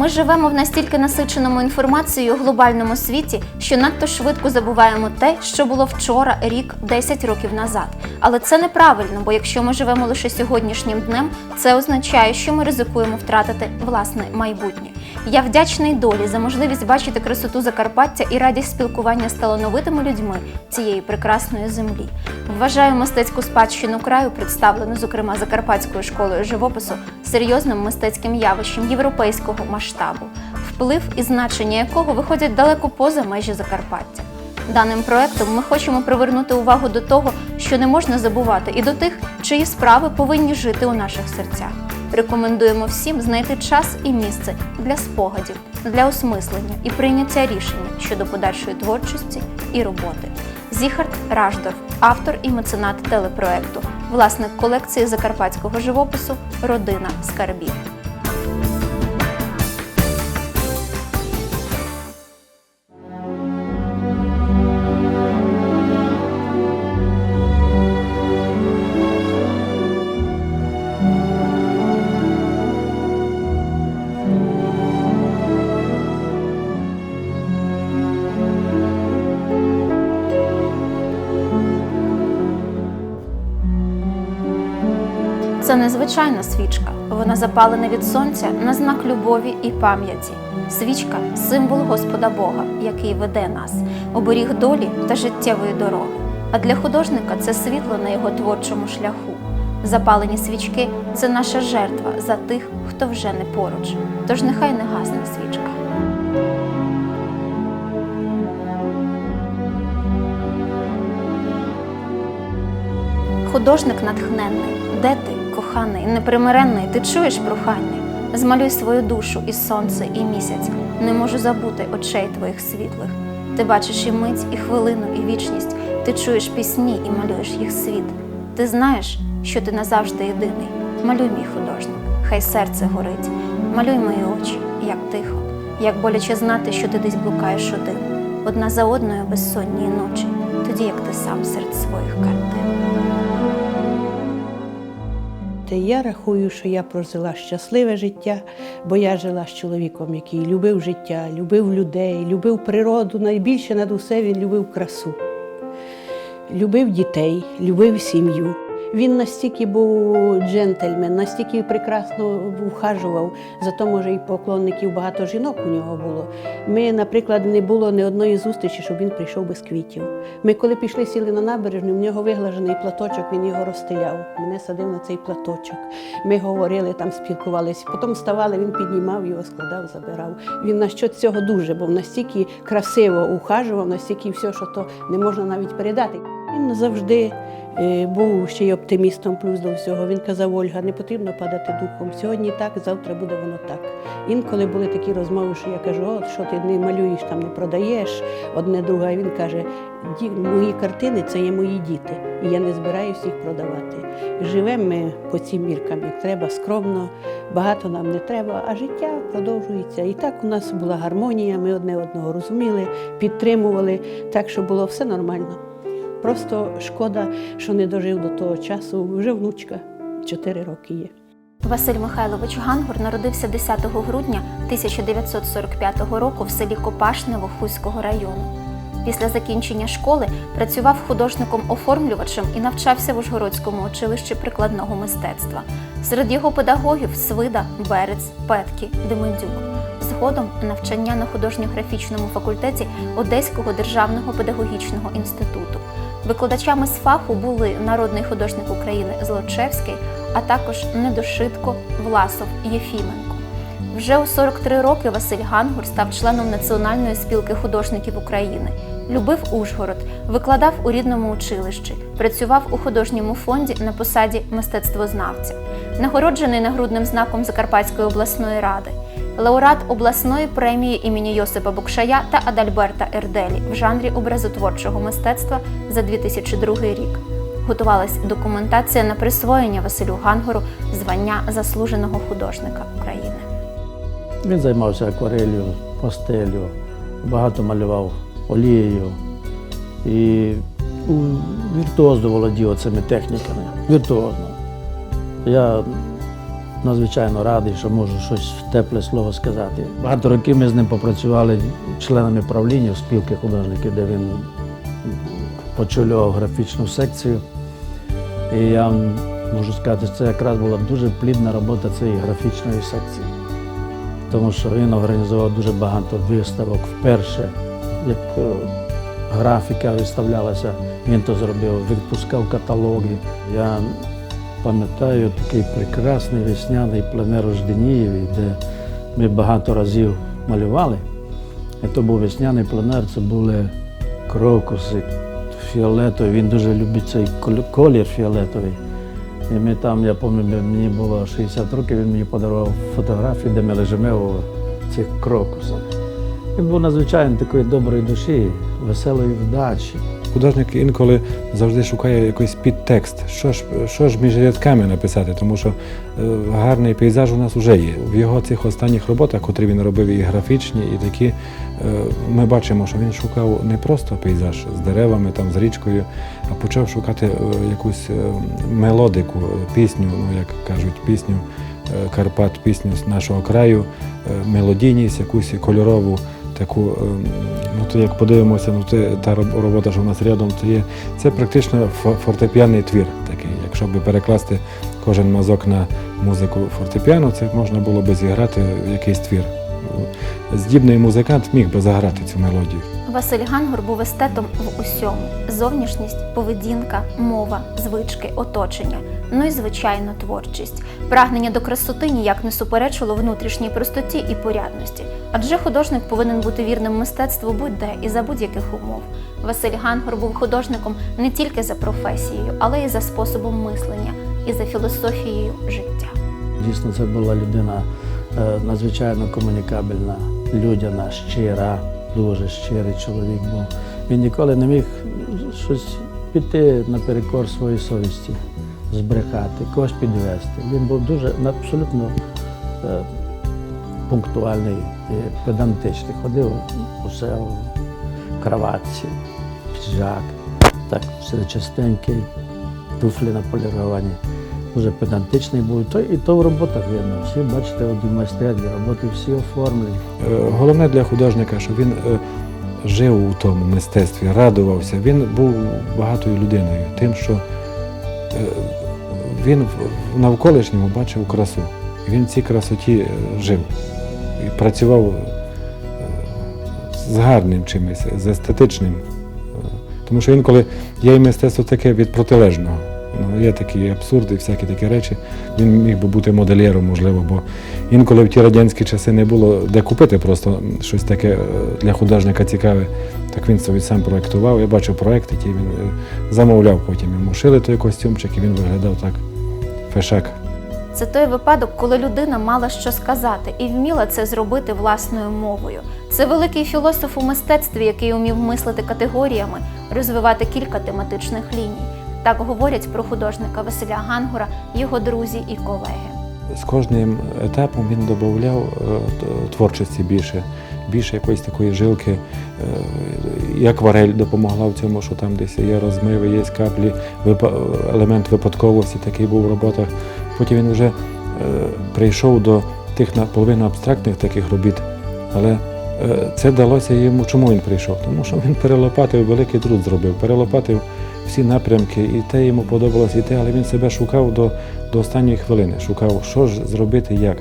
Ми живемо в настільки насиченому інформацією глобальному світі, що надто швидко забуваємо те, що було вчора, рік, 10 років назад. Але це неправильно, бо якщо ми живемо лише сьогоднішнім днем, це означає, що ми ризикуємо втратити власне майбутнє. Я вдячний долі за можливість бачити красоту Закарпаття і радість спілкування з талановитими людьми цієї прекрасної землі. Вважаю мистецьку спадщину краю, представлену зокрема Закарпатською школою живопису, серйозним мистецьким явищем європейського масштабу, вплив і значення якого виходять далеко поза межі Закарпаття. Даним проектом ми хочемо привернути увагу до того, що не можна забувати, і до тих, чиї справи повинні жити у наших серцях. Рекомендуємо всім знайти час і місце для спогадів, для осмислення і прийняття рішення щодо подальшої творчості і роботи. Зіхард Раждорф, автор і меценат телепроекту, власник колекції закарпатського живопису Родина скарбів. Незвичайна свічка. Вона запалена від сонця на знак любові і пам'яті. Свічка символ Господа Бога, який веде нас, оберіг долі та життєвої дороги. А для художника це світло на його творчому шляху. Запалені свічки це наша жертва за тих, хто вже не поруч. Тож нехай не гасне свічка. Художник натхненний, де ти, коханий, непримиренний, ти чуєш прохання? Змалюй свою душу і сонце, і місяць. Не можу забути очей твоїх світлих. Ти бачиш і мить, і хвилину, і вічність. Ти чуєш пісні і малюєш їх світ. Ти знаєш, що ти назавжди єдиний. Малюй, мій художник, хай серце горить. Малюй мої очі, як тихо, як боляче знати, що ти десь блукаєш один, одна за одною безсонні ночі, тоді як ти сам серед своїх картин. Та я рахую, що я прожила щасливе життя, бо я жила з чоловіком, який любив життя, любив людей, любив природу. Найбільше над усе він любив красу, любив дітей, любив сім'ю. Він настільки був джентльмен, настільки прекрасно ухажував, зато, може, і поклонників багато жінок у нього було. Ми, наприклад, не було ні одної зустрічі, щоб він прийшов без квітів. Ми, коли пішли сіли на набережну, в нього виглажений платочок, він його розстеляв. Мене садив на цей платочок. Ми говорили, там спілкувалися. Потім вставали, він піднімав його, складав, забирав. Він на що цього дуже був настільки красиво ухажував, настільки все, що то не можна навіть передати. Він завжди був ще й оптимістом, плюс до всього. Він казав, Ольга, не потрібно падати духом. Сьогодні так, завтра буде воно так. Інколи були такі розмови, що я кажу, от що ти не малюєш, там не продаєш одне друге. А він каже, «Ді- мої картини це є мої діти, і я не збираюся їх продавати. Живемо ми по цим міркам, як треба, скромно, багато нам не треба, а життя продовжується. І так у нас була гармонія, ми одне одного розуміли, підтримували, так що було все нормально. Просто шкода, що не дожив до того часу. Вже внучка 4 роки є. Василь Михайлович Гангур народився 10 грудня 1945 року в селі Копашне Вохуського району. Після закінчення школи працював художником-оформлювачем і навчався в Ужгородському училищі прикладного мистецтва. Серед його педагогів Свида, Берець, Петкі, Демидюк. Згодом навчання на художньо-графічному факультеті Одеського державного педагогічного інституту. Викладачами з фаху були народний художник України Злочевський, а також Недошитко, Власов, Єфіменко. Вже у 43 роки Василь Гангур став членом Національної спілки художників України. Любив Ужгород, викладав у рідному училищі, працював у художньому фонді на посаді мистецтвознавця, нагороджений нагрудним знаком Закарпатської обласної ради, лауреат обласної премії імені Йосипа Букшая та Адальберта Ерделі в жанрі образотворчого мистецтва за 2002 рік. Готувалась документація на присвоєння Василю Гангору звання заслуженого художника України. Він займався акварелью, пастелью, багато малював олією і віртуозно володів цими техніками. Віртуозно. Я надзвичайно радий, що можу щось тепле слово сказати. Багато років ми з ним попрацювали членами правління в спілки художників, де він очолював графічну секцію. І я можу сказати, що це якраз була дуже плідна робота цієї графічної секції. Тому що він організував дуже багато виставок вперше, як е, графіка виставлялася, він то зробив, відпускав каталоги. Я пам'ятаю такий прекрасний весняний пленер у Жденієві, де ми багато разів малювали. І то був весняний пленер, це були крокуси фіолетові. Він дуже любить цей колір фіолетовий. І ми там, я пам'ятаю, мені було 60 років, він мені подарував фотографію, де ми лежимо у цих крокусах. Він був надзвичайно такої доброї душі, веселої вдачі. Художник інколи завжди шукає якийсь підтекст, що ж, що ж між рядками написати, тому що е, гарний пейзаж у нас вже є. В його цих останніх роботах, котрі він робив і графічні, і такі, е, ми бачимо, що він шукав не просто пейзаж з деревами, там, з річкою, а почав шукати е, якусь мелодику, пісню, ну як кажуть, пісню Карпат, пісню з нашого краю, мелодійність, якусь кольорову таку, ем, ну то як подивимося, ну те, та робота, що в нас рядом, то є це практично фо- фортепіанний твір такий. Якщо би перекласти кожен мазок на музику фортепіано, це можна було би зіграти якийсь твір. Здібний музикант міг би заграти цю мелодію. Василь Гангур був естетом в усьому: зовнішність, поведінка, мова, звички, оточення. Ну і звичайно, творчість. Прагнення до красоти ніяк не суперечило внутрішній простоті і порядності. Адже художник повинен бути вірним мистецтву будь-де і за будь-яких умов. Василь Гангур був художником не тільки за професією, але й за способом мислення і за філософією життя. Дійсно, це була людина е, надзвичайно комунікабельна, людяна, щира, дуже щирий чоловік був. Він ніколи не міг щось піти наперекор своїй совісті, збрехати, когось підвести. Він був дуже абсолютно е, пунктуальний і педантичний. Ходив усе в краватці, піджак, так все частенький, туфлі наполіровані дуже педантичний був. То, і то в роботах видно. Всі бачите, от майстерні роботи всі оформлені. Е, Головне для художника, щоб він е, жив у тому мистецтві, радувався. Він був багатою людиною, тим, що е, він в- навколишньому бачив красу. Він в цій красоті е, жив і працював е, з гарним чимось, з естетичним. Е, Тому що інколи є і мистецтво таке від протилежного. Ну, є такі абсурди, всякі такі речі. Він міг би бути модельєром, можливо, бо інколи в ті радянські часи не було де купити просто щось таке для художника цікаве. Так він собі сам проєктував. Я бачив проєкт, який він замовляв потім. Йому шили той костюмчик, і він виглядав так фешак. Це той випадок, коли людина мала що сказати і вміла це зробити власною мовою. Це великий філософ у мистецтві, який умів мислити категоріями, розвивати кілька тематичних ліній. Так говорять про художника Василя Гангура його друзі і колеги. З кожним етапом він додавав е, творчості більше, більше якоїсь такої жилки. Е, І акварель допомогла в цьому, що там десь є розмиви, є каплі, елемент випадковості такий був в роботах. Потім він вже е, прийшов до тих наполовину абстрактних таких робіт, але е, це далося йому. Чому він прийшов? Тому що він перелопатив, великий труд зробив, перелопатив всі напрямки, і те йому подобалось, і те, але він себе шукав до до останньої хвилини шукав, що ж зробити, як.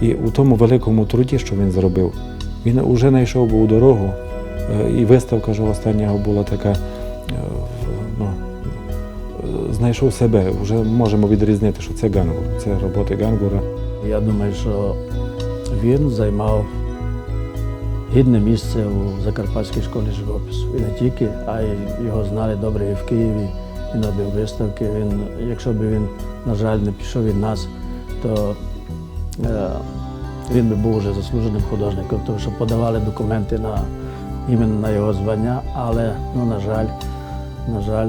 І у тому великому труді, що він зробив, він вже знайшов був дорогу, е, і виставка ж остання його була така, е, ну, знайшов себе, вже можемо відрізнити, що це Гангур, це роботи Гангура. Я думаю, що він займав гідне місце у Закарпатській школі живопису. І не тільки, а й його знали добре і в Києві. Він робив виставки. Він, якщо б він, на жаль, не пішов від нас, то е, він би був вже заслуженим художником, тому що подавали документи на іменно на його звання, але ну, на жаль, на жаль,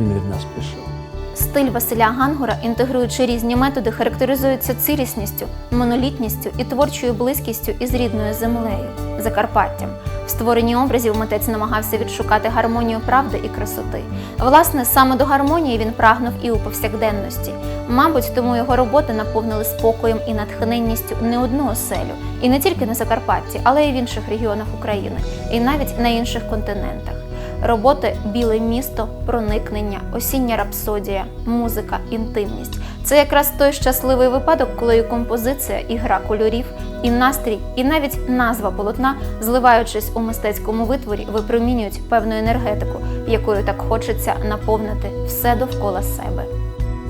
він від нас пішов. Стиль Василя Гангора, інтегруючи різні методи, характеризується цілісністю, монолітністю і творчою близькістю із рідною землею Закарпаттям. В створенні образів митець намагався відшукати гармонію правди і красоти. Власне, саме до гармонії він прагнув і у повсякденності. Мабуть, тому його роботи наповнили спокоєм і натхненністю не одну оселю, і не тільки на Закарпатті, але й в інших регіонах України, і навіть на інших континентах. Роботи Біле місто, проникнення, осіння рапсодія, музика, інтимність це якраз той щасливий випадок, коли і композиція, і гра кольорів, і настрій, і навіть назва полотна, зливаючись у мистецькому витворі, випромінюють певну енергетику, якою так хочеться наповнити все довкола себе.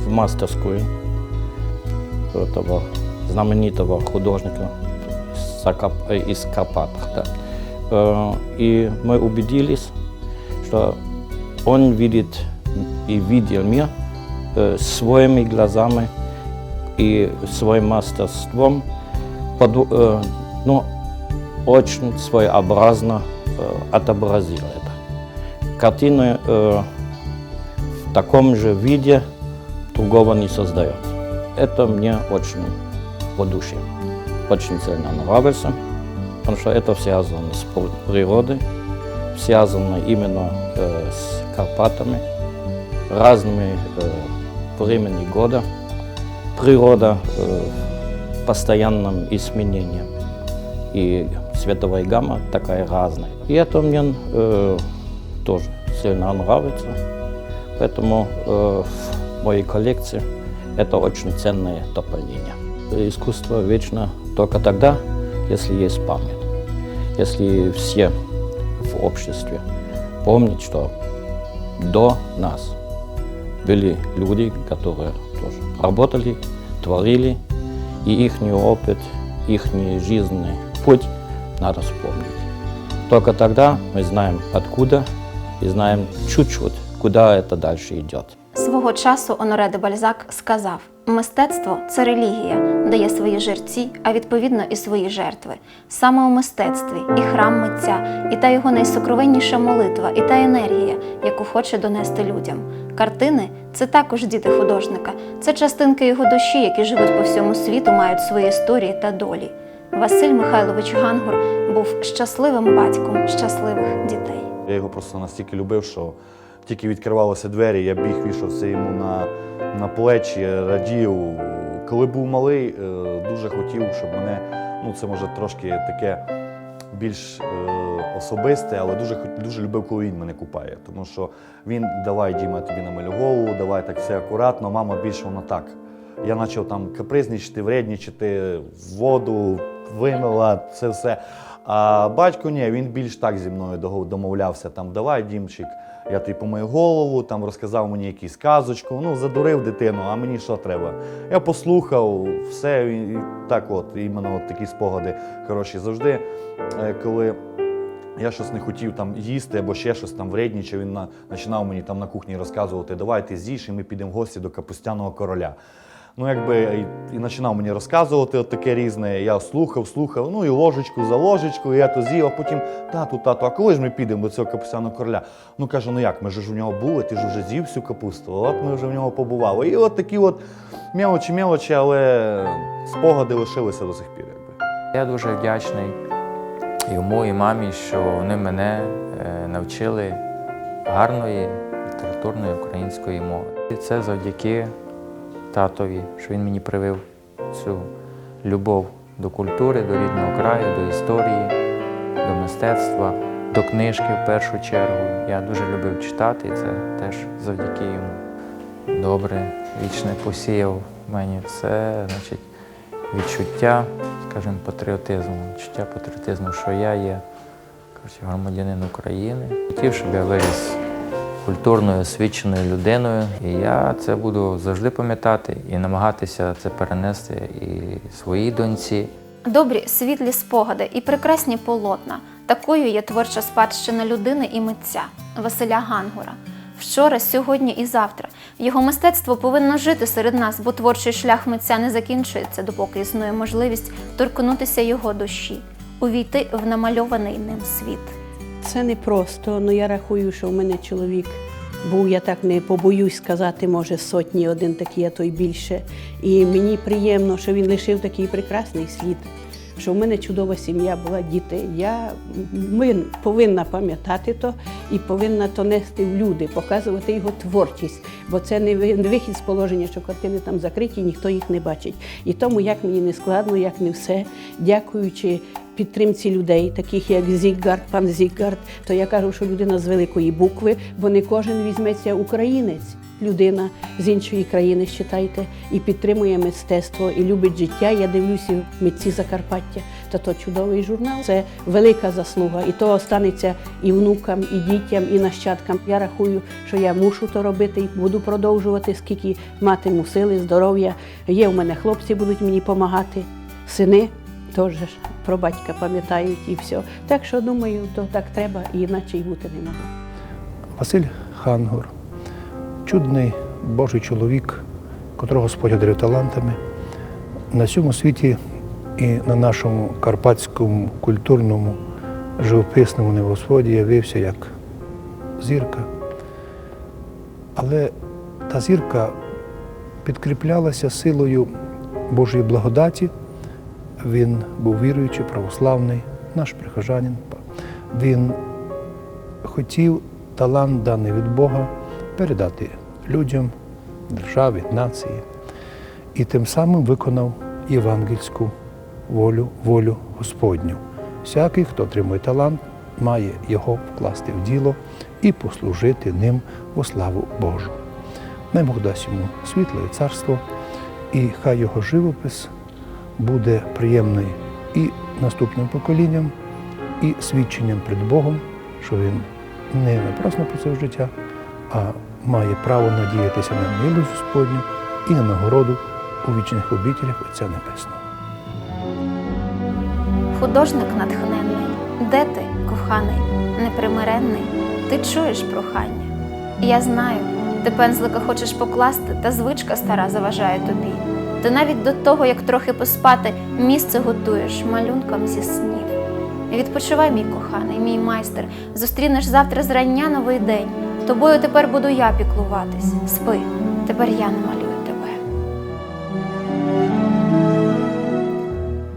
в мастерскую этого знаменитого художника из Закап- э, из Карпат. да. Э, И мы убедились, что он видит и видел мир э, своими глазами и своим мастерством, поду- э, ну, очень своеобразно э, отобразил это. Картины э, в таком же виде другого не создает. Это мне очень по душе. Очень сильно нравится, потому что это связано с пр- природой, связано именно э, с Карпатами, разными э, времени года. Природа э, в постоянном изменении. И световая гамма такая разная. И это мне э, тоже сильно нравится. Поэтому э, в моей коллекции это очень ценное дополнение. Искусство вечно только тогда, если есть память. Если все в обществе помнят, что до нас были люди, которые тоже работали, творили, и их опыт, их жизненный путь надо вспомнить. Только тогда мы знаем откуда и знаем чуть-чуть, куда это дальше идет. Свого часу Оноре де Бальзак сказав: мистецтво це релігія, дає свої жерці, а відповідно і свої жертви. Саме у мистецтві і храм митця, і та його найсокровенніша молитва, і та енергія, яку хоче донести людям. Картини це також діти художника, це частинки його душі, які живуть по всьому світу, мають свої історії та долі. Василь Михайлович Гангур був щасливим батьком щасливих дітей. Я його просто настільки любив, що тільки відкривалися двері, я біг, вішався йому на, на плечі, радів. Коли був малий, е, дуже хотів, щоб мене, ну це може трошки таке більш е, особисте, але дуже, дуже любив, коли він мене купає. Тому що він давай, Діма, тобі намалю голову, давай так все акуратно, мама більше воно так. Я почав там капризничати, вредничати, воду вимила, це все. А батько ні, він більш так зі мною домовлявся. Там давай, Дімчик, я тобі помию голову, там розказав мені якусь сказочку. Ну, задурив дитину, а мені що треба? Я послухав все, і, так от, іменно от такі спогади. Коротше, завжди, е, коли я щось не хотів там їсти або ще щось там вреднічав, він на, починав мені там на кухні розказувати, давай ти з'їж, і ми підемо в гості до капустяного короля. Ну, якби і, і починав мені розказувати от таке різне. Я слухав, слухав, ну і ложечку за ложечкою, я то з'їв, а потім тату, тату, а коли ж ми підемо до цього капустяного короля? Ну каже, ну як, ми ж у нього були, ти ж вже з'їв всю капусту, от ми вже в нього побували. І от такі от мелочі, мелочі, але спогади лишилися до сих пір. Якби. Я дуже вдячний йому і мамі, що вони мене е, навчили гарної літературної української мови. І це завдяки татові, що він мені привив цю любов до культури, до рідного краю, до історії, до мистецтва, до книжки в першу чергу. Я дуже любив читати, і це теж завдяки йому. Добре, вічне посіяв в мені це, значить, відчуття, скажімо, патріотизму, відчуття патріотизму, що я є громадянин України. Хотів, щоб я виріс культурною, освіченою людиною. І я це буду завжди пам'ятати і намагатися це перенести і своїй доньці. Добрі світлі спогади і прекрасні полотна. Такою є творча спадщина людини і митця Василя Гангура. Вчора, сьогодні і завтра. Його мистецтво повинно жити серед нас, бо творчий шлях митця не закінчується, допоки існує можливість торкнутися його душі, увійти в намальований ним світ. Це не просто, але я рахую, що в мене чоловік Був я так не побоюсь сказати, може, сотні один такий, а то й більше. І мені приємно, що він лишив такий прекрасний слід, що в мене чудова сім'я була, діти. Я повинна пам'ятати то і повинна то нести в люди, показувати його творчість, бо це не вихід з положення, що картини там закриті, ніхто їх не бачить. І тому, як мені не складно, як не все, дякуючи підтримці людей, таких як Зіггард, пан Зіггард, то я кажу, що людина з великої букви, бо не кожен візьметься українець. Людина з іншої країни, считайте, і підтримує мистецтво, і любить життя. Я дивлюся митці Закарпаття. Та то чудовий журнал. Це велика заслуга. І то останеться і внукам, і дітям, і нащадкам. Я рахую, що я мушу то робити і буду продовжувати, скільки матиму сили, здоров'я. Є в мене хлопці, будуть мені допомагати, сини теж про батька пам'ятають і все. Так що думаю, то так треба, і іначе й бути не могло. Василь Хангур, чудний Божий чоловік, котрого Господь одарив талантами. На цьому світі і на нашому карпатському культурному живописному небосводі явився як зірка. Але та зірка підкріплялася силою Божої благодаті. Він був віруючий, православний, наш прихожанин. Він хотів талант, даний від Бога, передати людям, державі, нації. І тим самим виконав євангельську волю, волю Господню. Всякий, хто отримує талант, має його вкласти в діло і послужити ним во славу Божу. Най Бог дасть йому світле царство, і хай його живопис буде приємний і наступним поколінням, і свідченням перед Богом, що він не напрасно просив життя, а має право надіятися на милость Господню і на нагороду у вічних обітелях Отця Небесного. Художник натхненний, де ти, коханий, непримиренний, ти чуєш прохання. Я знаю, ти пензлика хочеш покласти, та звичка стара заважає тобі. Ти навіть до того, як трохи поспати, місце готуєш малюнкам зі снів. Відпочивай, мій коханий, мій майстер, зустрінеш завтра зрання новий день. Тобою тепер буду я піклуватись. Спи, тепер я намалюю тебе.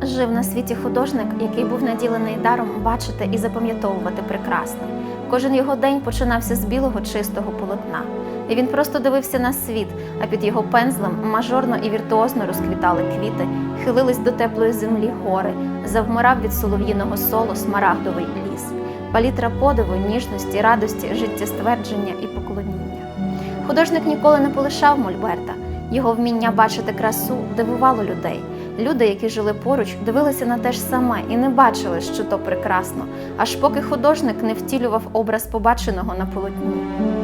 Жив на світі художник, який був наділений даром бачити і запам'ятовувати прекрасне. Кожен його день починався з білого чистого полотна. І він просто дивився на світ, а під його пензлем мажорно і віртуозно розквітали квіти, хилились до теплої землі гори, завмирав від солов'їного солу смарагдовий ліс, палітра подиву, ніжності, радості, життєствердження і поклоніння. Художник ніколи не полишав Мольберта. Його вміння бачити красу дивувало людей. Люди, які жили поруч, дивилися на те ж саме і не бачили, що то прекрасно, аж поки художник не втілював образ побаченого на полотні.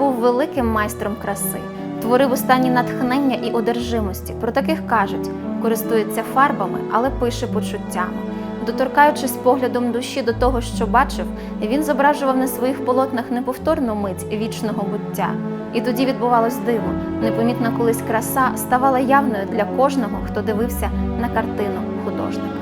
Був великим майстром краси, творив у стані натхнення і одержимості. Про таких кажуть, користується фарбами, але пише почуттями. Доторкаючись поглядом душі до того, що бачив, він зображував на своїх полотнах неповторну мить вічного буття. І тоді відбувалось диво. Непомітна колись краса ставала явною для кожного, хто дивився на картину художника.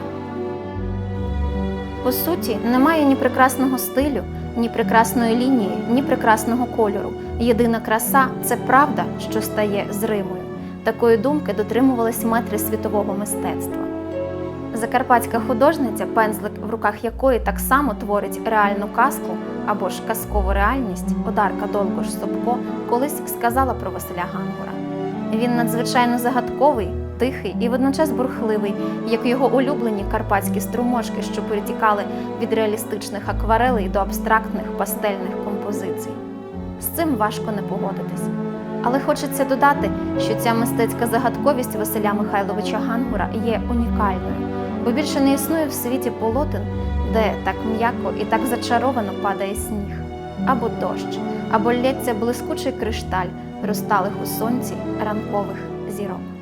По суті, немає ні прекрасного стилю, ні прекрасної лінії, ні прекрасного кольору. Єдина краса це правда, що стає зримою. Такої думки дотримувались метри світового мистецтва. Закарпатська художниця, пензлик в руках якої так само творить реальну казку або ж казкову реальність, Одарка Долгош Собко колись сказала про Василя Гангура. Він надзвичайно загадковий, тихий і водночас бурхливий, як його улюблені карпатські струмочки, що перетікали від реалістичних акварелей до абстрактних пастельних композицій. З цим важко не погодитись. Але хочеться додати, що ця мистецька загадковість Василя Михайловича Гангура є унікальною, бо більше не існує в світі полотен, де так м'яко і так зачаровано падає сніг, або дощ, або лється блискучий кришталь розталих у сонці ранкових зірок.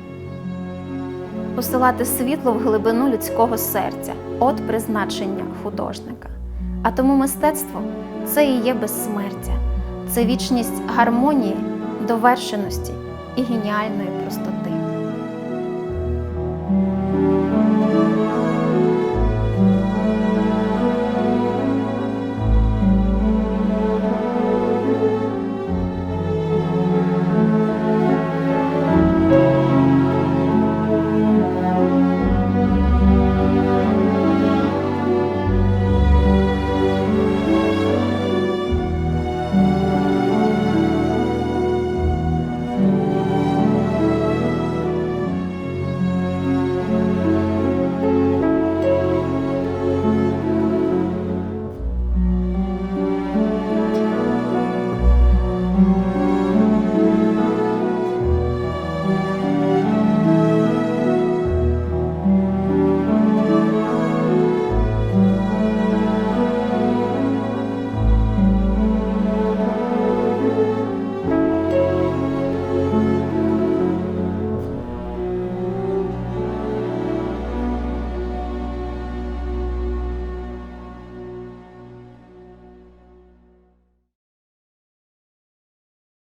Посилати світло в глибину людського серця от призначення художника. А тому мистецтво це і є безсмертя, це вічність гармонії, довершеності і геніальної простоти.